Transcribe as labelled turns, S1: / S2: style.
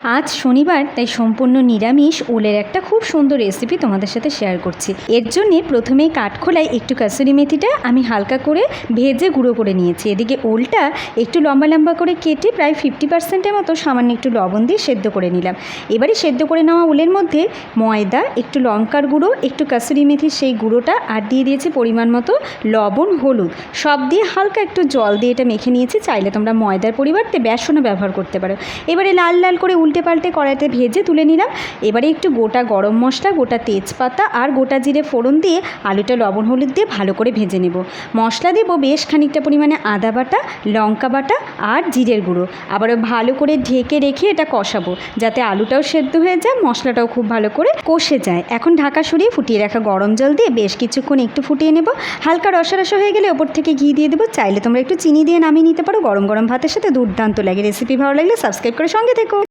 S1: আজ শনিবার, তাই সম্পূর্ণ নিরামিষ, ওলের একটা খুব সুন্দর রেসিপি তোমাদের সাথে শেয়ার করছি। এর জন্যে প্রথমেই কাঠখোলায় একটু কাসুরি মেথিটা আমি হালকা করে ভেজে গুঁড়ো করে নিয়েছি। এদিকে ওলটা একটু লম্বা লম্বা করে কেটে প্রায় ফিফটি পার্সেন্টের মতো সামান্য একটু লবণ দিয়ে সেদ্ধ করে নিলাম। এবারে সেদ্ধ করে নেওয়া ওলের মধ্যে ময়দা, একটু লঙ্কার গুঁড়ো, একটু কাসুরি মেথির সেই গুঁড়োটা আর দিয়ে দিয়েছি পরিমাণ মতো লবণ, হলুদ। সব দিয়ে হালকা একটু জল দিয়ে এটা মেখে নিয়েছি, চাইলে তোমরা ময়দার পরিবর্তে বেসনও ব্যবহার করতে পারো। এবারে লাল লাল করে উল্টে পাল্টে কড়াইতে ভেজে তুলে নিলাম। এবারে একটু গোটা গরম মশলা, গোটা তেজপাতা আর গোটা জিরে ফোড়ন দিয়ে আলুটা লবণ হলুদ দিয়ে ভালো করে ভেজে নেব। মশলা দেবো বেশ খানিকটা পরিমাণে আদা বাটা, লঙ্কা বাটা আর জিরের গুঁড়ো। আবারও ভালো করে ঢেকে রেখে এটা কষাবো, যাতে আলুটাও সেদ্ধ হয়ে যায়, মশলাটাও খুব ভালো করে কষে যায়। এখন ঢাকা সরিয়ে ফুটিয়ে রাখা গরম জল দিয়ে বেশ কিছুক্ষণ একটু ফুটিয়ে নেব। হালকা রসা হয়ে গেলে ওপর থেকে ঘি দিয়ে দেবো। চাইলে তোমরা একটু চিনি দিয়ে নামিয়ে নিতে পারো। গরম গরম ভাতের সাথে দুর্দান্ত লাগে। রেসিপি ভালো লাগলে সাবস্ক্রাইব করে সঙ্গে থেকো।